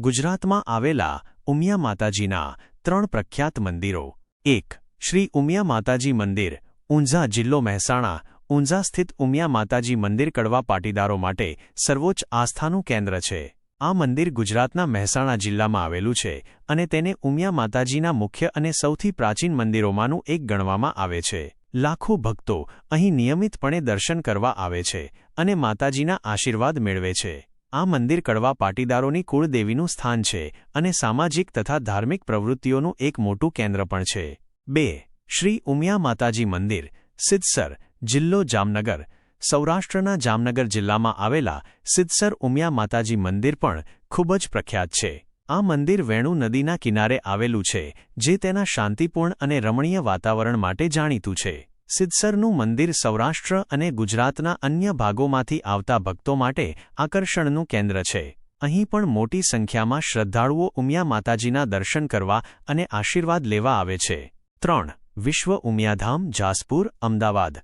ગુજરાતમાં આવેલા ઉમિયા માતાજીના ત્રણ પ્રખ્યાત મંદિરો. એક, શ્રી ઉમિયા માતાજી મંદિર, ઊંઝા જિલ્લો મહેસાણા. ઊંઝા સ્થિત ઉમિયા માતાજી મંદિર કડવા પાટીદારો માટે સર્વોચ્ચ આસ્થાનું કેન્દ્ર છે. આ મંદિર ગુજરાતના મહેસાણા જિલ્લામાં આવેલું છે અને તેને ઉમિયા માતાજીના મુખ્ય અને સૌથી પ્રાચીન મંદિરોમાંનું એક ગણવામાં આવે છે. લાખો ભક્તો અહીં નિયમિતપણે દર્શન કરવા આવે છે અને માતાજીના આશીર્વાદ મેળવે છે. આ મંદિર કડવા પાટીદારોની કુળદેવીનું સ્થાન છે અને સામાજિક તથા ધાર્મિક પ્રવૃત્તિઓનું એક મોટું કેન્દ્ર પણ છે. બે, શ્રી ઉમિયા માતાજી મંદિર, સિદ્ધસર, જિલ્લો જામનગર, સૌરાષ્ટ્રના જામનગર જિલ્લામાં આવેલા સિદ્ધસર ઉમિયા માતાજી મંદિર પણ ખૂબ જ પ્રખ્યાત છે. આ મંદિર વેણુ નદીના કિનારે આવેલું છે, જે તેના શાંતિપૂર્ણ અને રમણીય વાતાવરણ માટે જાણીતું છે. સિદ્ધસરનું મંદિર સૌરાષ્ટ્ર અને ગુજરાતના અન્ય ભાગોમાંથી આવતા ભક્તો માટે આકર્ષણનું કેન્દ્ર છે. અહીં પણ મોટી સંખ્યામાં શ્રદ્ધાળુઓ ઉમિયા માતાજીના દર્શન કરવા અને આશીર્વાદ લેવા આવે છે. ત્રણ. વિશ્વ ઉમિયાધામ જાસપુર, અમદાવાદ.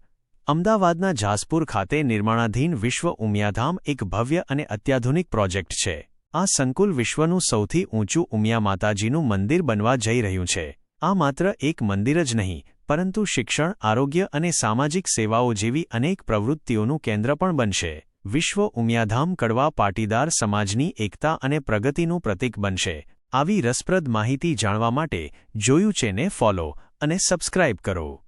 અમદાવાદના જાસપુર ખાતે નિર્માણાધીન વિશ્વ ઉમિયાધામ એક ભવ્ય અને અત્યાધુનિક પ્રોજેક્ટ છે. આ સંકુલ વિશ્વનું સૌથી ઊંચું ઉમિયા માતાજીનું મંદિર બનવા જઈ રહ્યું છે. આ માત્ર એક મંદિર જ નહીં પરંતુ શિક્ષણ, આરોગ્ય અને સામાજિક સેવાઓ જેવી અનેક પ્રવૃત્તિઓનું કેન્દ્ર પણ બનશે. વિશ્વ ઉમિયાધામ કડવા પાટીદાર સમાજની એકતા અને પ્રગતિનું પ્રતીક બનશે. આવી રસપ્રદ માહિતી જાણવા માટે જોયું છે ને ફોલો અને સબસ્ક્રાઇબ કરો.